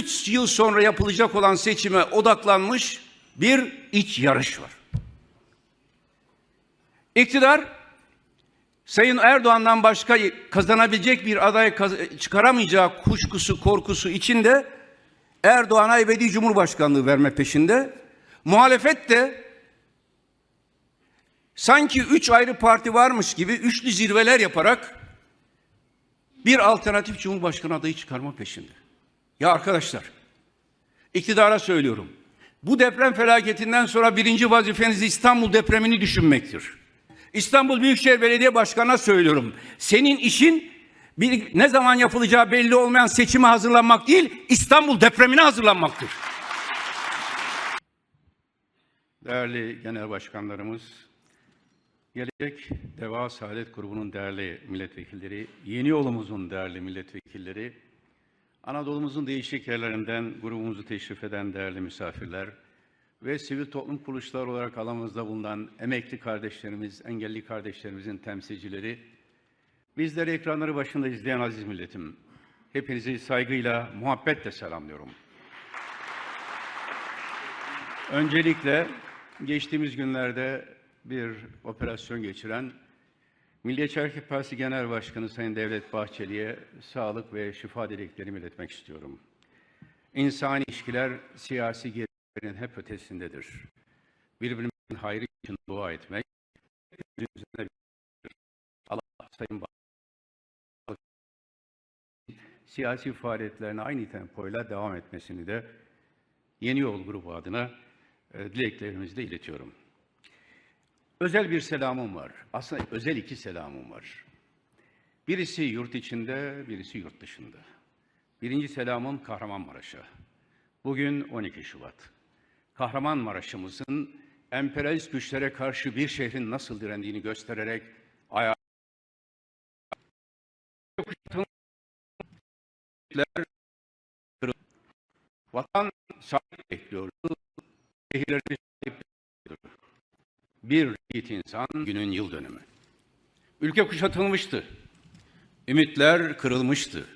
3 yıl sonra yapılacak olan seçime odaklanmış bir iç yarış var. İktidar Sayın Erdoğan'dan başka kazanabilecek bir aday çıkaramayacağı kuşkusu, korkusu içinde Erdoğan'a ebedi cumhurbaşkanlığı verme peşinde. Muhalefet de sanki üç ayrı parti varmış gibi üçlü zirveler yaparak bir alternatif cumhurbaşkanı adayı çıkarma peşinde. Ya arkadaşlar, iktidara söylüyorum. Bu deprem felaketinden sonra birinci vazifeniz İstanbul depremini düşünmektir. İstanbul Büyükşehir Belediye Başkanı'na söylüyorum. Senin işin bir, ne zaman yapılacağı belli olmayan seçime hazırlanmak değil, İstanbul depremine hazırlanmaktır. Değerli genel başkanlarımız, Gelecek Deva Saadet Grubu'nun değerli milletvekilleri, yeni yolumuzun değerli milletvekilleri, Anadolu'muzun değişik yerlerinden grubumuzu teşrif eden değerli misafirler ve sivil toplum kuruluşları olarak alanımızda bulunan emekli kardeşlerimiz, engelli kardeşlerimizin temsilcileri, bizleri ekranları başında izleyen aziz milletim, hepinizi saygıyla, muhabbetle selamlıyorum. Öncelikle geçtiğimiz günlerde bir operasyon geçiren Milliyetçi Hareket Partisi Genel Başkanı Sayın Devlet Bahçeli'ye sağlık ve şifa dileklerimi iletmek istiyorum. İnsani ilişkiler siyasi gerilimlerin hep ötesindedir. Birbirimizin hayrı için dua etmek, Allah Sayın siyasi faaliyetlerine aynı tempoyla devam etmesini de Yeni Yol Grubu adına e, dileklerimizi de iletiyorum. Özel bir selamım var. Aslında özel iki selamım var. Birisi yurt içinde, birisi yurt dışında. Birinci selamım Kahramanmaraş'a. Bugün 12 Şubat. Kahramanmaraş'ımızın emperyalist güçlere karşı bir şehrin nasıl direndiğini göstererek ayağa Vatan sahip bekliyordu. Bekliyordu. Bir yiğit insan günün yıl dönümü. Ülke kuşatılmıştı. Ümitler kırılmıştı.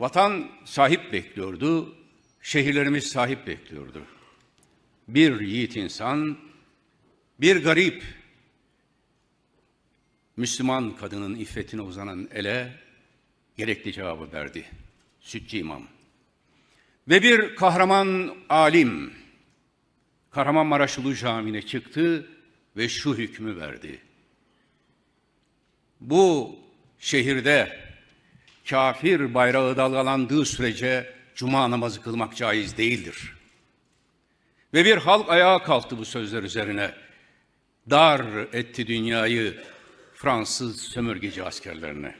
Vatan sahip bekliyordu. Şehirlerimiz sahip bekliyordu. Bir yiğit insan, bir garip, Müslüman kadının iffetine uzanan ele gerekli cevabı verdi. Sütçü imam. Ve bir kahraman alim, Kahramanmaraş Ulu Camii'ne çıktı ve şu hükmü verdi. Bu şehirde kafir bayrağı dalgalandığı sürece cuma namazı kılmak caiz değildir. Ve bir halk ayağa kalktı bu sözler üzerine. Dar etti dünyayı Fransız sömürgeci askerlerine.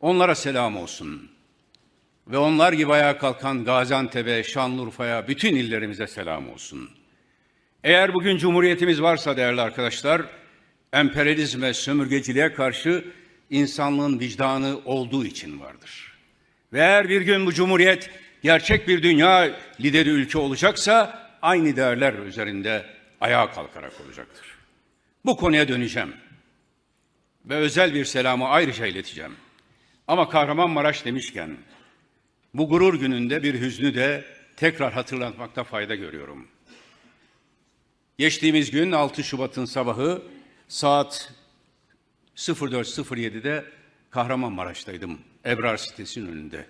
Onlara selam olsun. Ve onlar gibi ayağa kalkan Gaziantep'e, Şanlıurfa'ya, bütün illerimize selam olsun. Eğer bugün cumhuriyetimiz varsa değerli arkadaşlar, emperyalizme, sömürgeciliğe karşı insanlığın vicdanı olduğu için vardır. Ve eğer bir gün bu cumhuriyet gerçek bir dünya lideri ülke olacaksa aynı değerler üzerinde ayağa kalkarak olacaktır. Bu konuya döneceğim ve özel bir selamı ayrıca ileteceğim. Ama Kahramanmaraş demişken bu gurur gününde bir hüznü de tekrar hatırlatmakta fayda görüyorum. Geçtiğimiz gün 6 Şubat'ın sabahı saat 04.07'de Kahramanmaraş'taydım. Ebrar sitesinin önünde.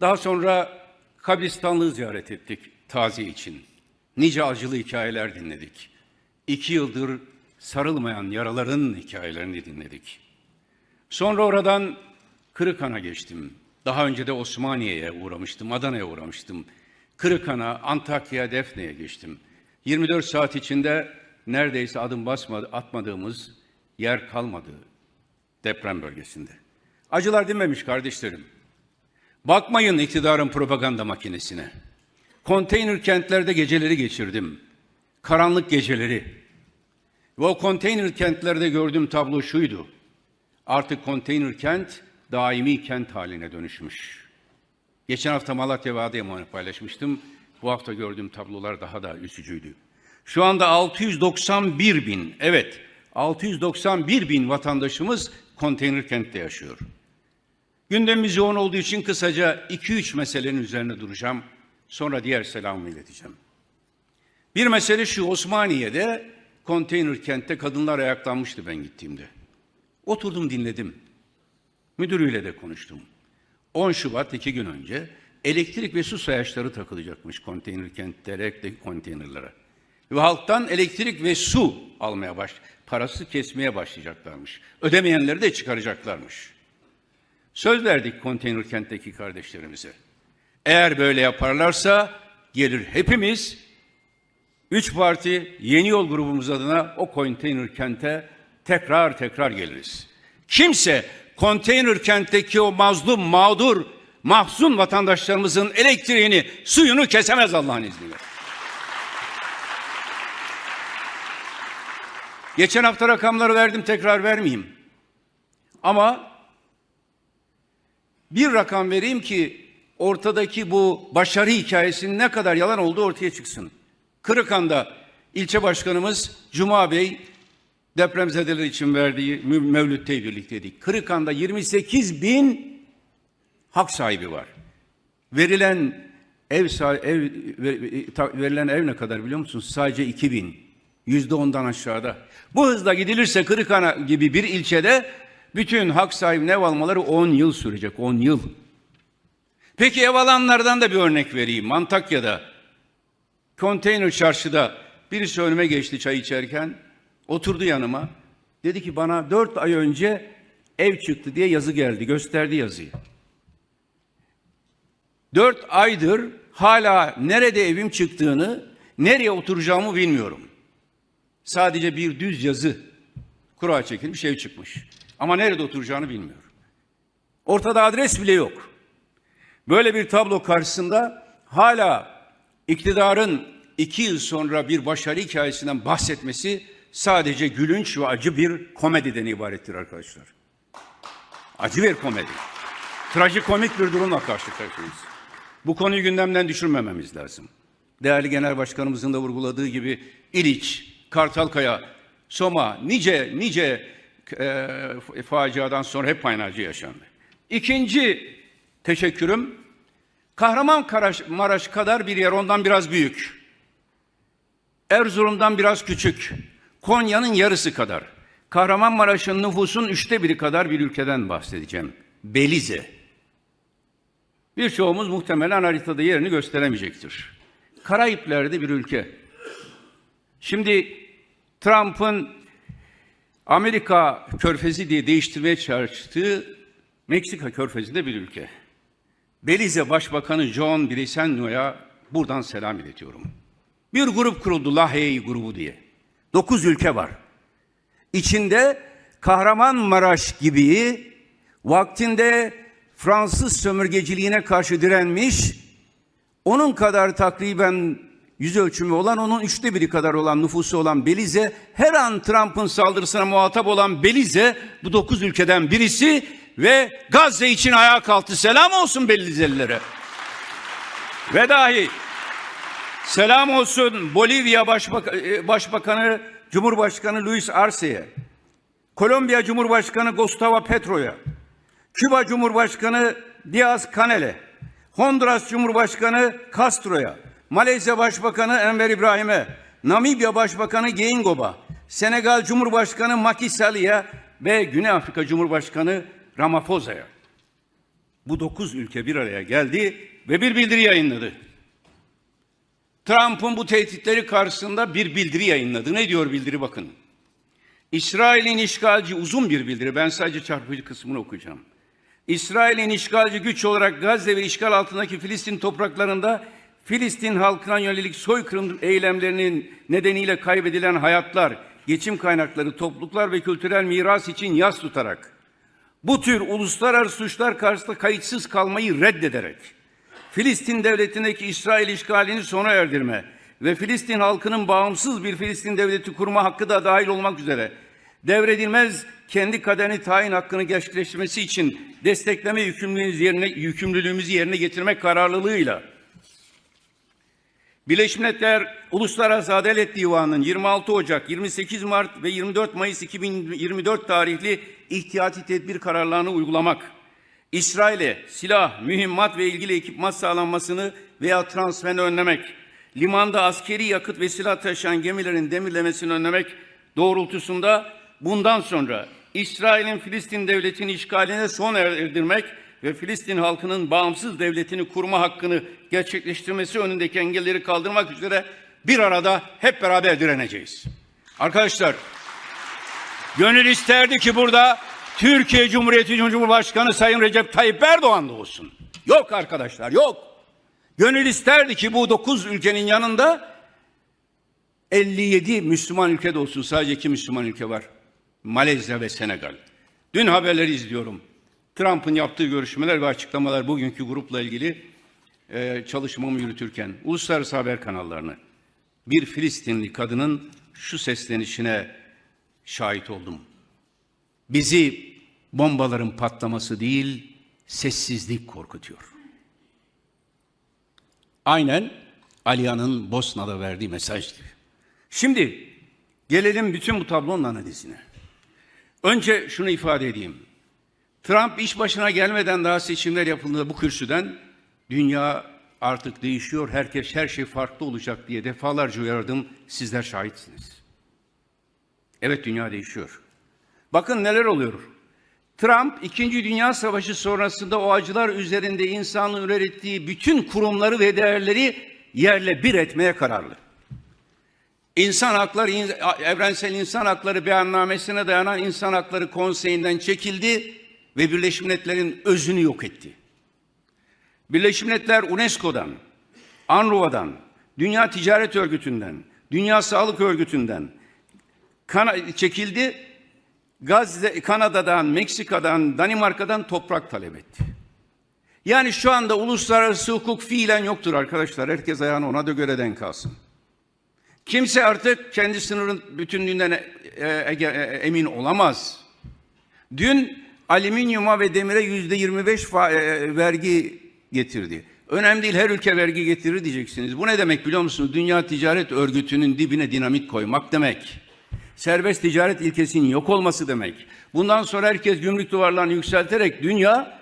Daha sonra kabristanlığı ziyaret ettik taziye için. Nice acılı hikayeler dinledik. İki yıldır sarılmayan yaraların hikayelerini dinledik. Sonra oradan Kırıkhan'a geçtim. Daha önce de Osmaniye'ye uğramıştım, Adana'ya uğramıştım. Kırıkhan'a, Antakya, Defne'ye geçtim. 24 saat içinde neredeyse adım basmadı, atmadığımız yer kalmadı deprem bölgesinde. Acılar dinmemiş kardeşlerim. Bakmayın iktidarın propaganda makinesine. Konteyner kentlerde geceleri geçirdim. Karanlık geceleri. Ve o konteyner kentlerde gördüğüm tablo şuydu. Artık konteyner kent daimi kent haline dönüşmüş. Geçen hafta Malatya ve Adıyaman'ı paylaşmıştım. Bu hafta gördüğüm tablolar daha da üzücüydü. Şu anda 691 bin, evet 691 bin vatandaşımız konteyner kentte yaşıyor. Gündemimiz yoğun olduğu için kısaca 2-3 meselenin üzerine duracağım. Sonra diğer selamımı ileteceğim. Bir mesele şu Osmaniye'de konteyner kentte kadınlar ayaklanmıştı ben gittiğimde. Oturdum dinledim. Müdürüyle de konuştum. 10 Şubat iki gün önce elektrik ve su sayaçları takılacakmış konteyner kentlere, konteynerlara. Ve halktan elektrik ve su almaya baş, parası kesmeye başlayacaklarmış. Ödemeyenleri de çıkaracaklarmış. Söz verdik konteyner kentteki kardeşlerimize. Eğer böyle yaparlarsa gelir hepimiz üç parti yeni yol grubumuz adına o konteyner kente tekrar tekrar geliriz. Kimse konteyner kentteki o mazlum, mağdur, mahzun vatandaşlarımızın elektriğini, suyunu kesemez Allah'ın izniyle. Geçen hafta rakamları verdim tekrar vermeyeyim. Ama bir rakam vereyim ki ortadaki bu başarı hikayesinin ne kadar yalan olduğu ortaya çıksın. Kırıkan'da ilçe başkanımız Cuma Bey depremzedeler için verdiği mevlütte birlikteydik. Kırıkan'da 28 bin hak sahibi var. Verilen ev, ev ta- verilen ev ne kadar biliyor musunuz? Sadece 2000. Yüzde ondan aşağıda. Bu hızla gidilirse Kırıkana gibi bir ilçede bütün hak sahibi ev almaları 10 yıl sürecek. 10 yıl. Peki ev alanlardan da bir örnek vereyim. Antakya'da konteyner çarşıda birisi önüme geçti çay içerken. Oturdu yanıma. Dedi ki bana dört ay önce ev çıktı diye yazı geldi. Gösterdi yazıyı. Dört aydır hala nerede evim çıktığını, nereye oturacağımı bilmiyorum. Sadece bir düz yazı, kura çekilmiş ev çıkmış. Ama nerede oturacağını bilmiyor. Ortada adres bile yok. Böyle bir tablo karşısında hala iktidarın iki yıl sonra bir başarı hikayesinden bahsetmesi sadece gülünç ve acı bir komediden ibarettir arkadaşlar. Acı bir komedi. Trajikomik bir durumla karşı karşıyayız. Bu konuyu gündemden düşürmememiz lazım. Değerli Genel Başkanımızın da vurguladığı gibi İliç, Kartalkaya, Soma nice nice e, faciadan sonra hep aynı yaşandı. İkinci teşekkürüm Kahramanmaraş kadar bir yer ondan biraz büyük. Erzurum'dan biraz küçük. Konya'nın yarısı kadar. Kahramanmaraş'ın nüfusun üçte biri kadar bir ülkeden bahsedeceğim. Belize. Birçoğumuz muhtemelen haritada yerini gösteremeyecektir. Karayipler'de bir ülke. Şimdi Trump'ın Amerika körfezi diye değiştirmeye çalıştığı Meksika körfezinde bir ülke. Belize Başbakanı John Bricenio'ya buradan selam iletiyorum. Bir grup kuruldu Lahey grubu diye. Dokuz ülke var. İçinde Kahramanmaraş gibi vaktinde Fransız sömürgeciliğine karşı direnmiş, onun kadar takriben yüz ölçümü olan, onun üçte biri kadar olan nüfusu olan Belize, her an Trump'ın saldırısına muhatap olan Belize, bu dokuz ülkeden birisi ve Gazze için ayağa kalktı. Selam olsun Belizelilere. ve dahi selam olsun Bolivya Başbak e, Başbakanı, Cumhurbaşkanı Luis Arce'ye, Kolombiya Cumhurbaşkanı Gustavo Petro'ya, Küba Cumhurbaşkanı Diaz-Canel'e, Honduras Cumhurbaşkanı Castro'ya, Malezya Başbakanı Enver İbrahim'e, Namibya Başbakanı Geingob'a, Senegal Cumhurbaşkanı Macky Sall'e ve Güney Afrika Cumhurbaşkanı Ramaphosa''ya. Bu dokuz ülke bir araya geldi ve bir bildiri yayınladı. Trump'ın bu tehditleri karşısında bir bildiri yayınladı. Ne diyor bildiri bakın. İsrail'in işgalci uzun bir bildiri. Ben sadece çarpıcı kısmını okuyacağım. İsrail'in işgalci güç olarak Gazze ve işgal altındaki Filistin topraklarında Filistin halkına yönelik soykırım eylemlerinin nedeniyle kaybedilen hayatlar, geçim kaynakları, topluluklar ve kültürel miras için yas tutarak bu tür uluslararası suçlar karşısında kayıtsız kalmayı reddederek Filistin devletindeki İsrail işgalini sona erdirme ve Filistin halkının bağımsız bir Filistin devleti kurma hakkı da dahil olmak üzere devredilmez kendi kaderini tayin hakkını gerçekleştirmesi için destekleme yükümlülüğümüzü yerine, yükümlülüğümüzü yerine getirmek kararlılığıyla Birleşmiş Milletler Uluslararası Adalet Divanı'nın 26 Ocak, 28 Mart ve 24 Mayıs 2024 tarihli ihtiyati tedbir kararlarını uygulamak, İsrail'e silah, mühimmat ve ilgili ekipman sağlanmasını veya transferini önlemek, limanda askeri yakıt ve silah taşıyan gemilerin demirlemesini önlemek doğrultusunda bundan sonra İsrail'in Filistin devletini işgaline son erdirmek ve Filistin halkının bağımsız devletini kurma hakkını gerçekleştirmesi önündeki engelleri kaldırmak üzere bir arada hep beraber direneceğiz. Arkadaşlar, gönül isterdi ki burada Türkiye Cumhuriyeti Cumhurbaşkanı Sayın Recep Tayyip Erdoğan da olsun. Yok arkadaşlar, yok. Gönül isterdi ki bu dokuz ülkenin yanında 57 Müslüman ülke de olsun. Sadece iki Müslüman ülke var. Malezya ve Senegal. Dün haberleri izliyorum. Trump'ın yaptığı görüşmeler ve açıklamalar bugünkü grupla ilgili e, çalışmamı yürütürken uluslararası haber kanallarını bir Filistinli kadının şu seslenişine şahit oldum. Bizi bombaların patlaması değil, sessizlik korkutuyor. Aynen Aliya'nın Bosna'da verdiği mesaj gibi. Şimdi gelelim bütün bu tablonun analizine. Önce şunu ifade edeyim. Trump iş başına gelmeden daha seçimler yapıldığında bu kürsüden dünya artık değişiyor, herkes her şey farklı olacak diye defalarca uyardım. Sizler şahitsiniz. Evet dünya değişiyor. Bakın neler oluyor. Trump İkinci Dünya Savaşı sonrasında o acılar üzerinde insanlığın ürettiği bütün kurumları ve değerleri yerle bir etmeye kararlı. İnsan Hakları Evrensel İnsan Hakları Beyannamesine dayanan İnsan Hakları Konseyi'nden çekildi ve Birleşmiş Milletler'in özünü yok etti. Birleşmiş Milletler UNESCO'dan, ANRUVA'dan, Dünya Ticaret Örgütü'nden, Dünya Sağlık Örgütü'nden çekildi. Gazze, Kanada'dan, Meksika'dan, Danimarka'dan toprak talep etti. Yani şu anda uluslararası hukuk fiilen yoktur arkadaşlar. Herkes ayağını ona da göre denk alsın. Kimse artık kendi sınırın bütünlüğünden e, e, e, emin olamaz. Dün alüminyuma ve demire yüzde 25 fa- e, vergi getirdi. Önemli değil her ülke vergi getirir diyeceksiniz. Bu ne demek biliyor musunuz? Dünya Ticaret Örgütü'nün dibine dinamit koymak demek. Serbest ticaret ilkesinin yok olması demek. Bundan sonra herkes gümrük duvarlarını yükselterek dünya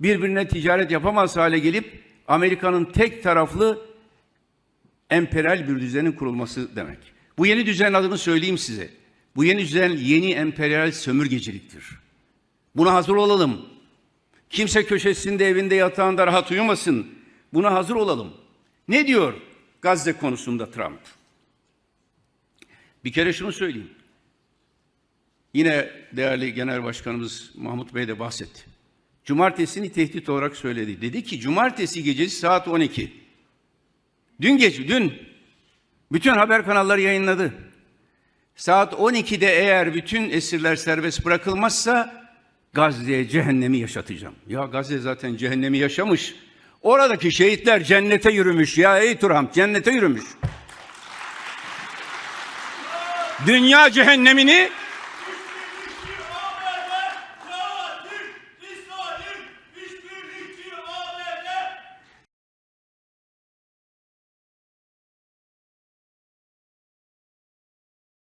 birbirine ticaret yapamaz hale gelip Amerika'nın tek taraflı emperyal bir düzenin kurulması demek. Bu yeni düzen adını söyleyeyim size. Bu yeni düzen yeni emperyal sömürgeciliktir. Buna hazır olalım. Kimse köşesinde evinde yatağında rahat uyumasın. Buna hazır olalım. Ne diyor Gazze konusunda Trump? Bir kere şunu söyleyeyim. Yine değerli Genel Başkanımız Mahmut Bey de bahsetti. Cumartesini tehdit olarak söyledi. Dedi ki cumartesi gecesi saat 12. Dün gece, dün bütün haber kanalları yayınladı. Saat 12'de eğer bütün esirler serbest bırakılmazsa Gazze'ye cehennemi yaşatacağım. Ya Gazze zaten cehennemi yaşamış. Oradaki şehitler cennete yürümüş. Ya ey Trump cennete yürümüş. Dünya cehennemini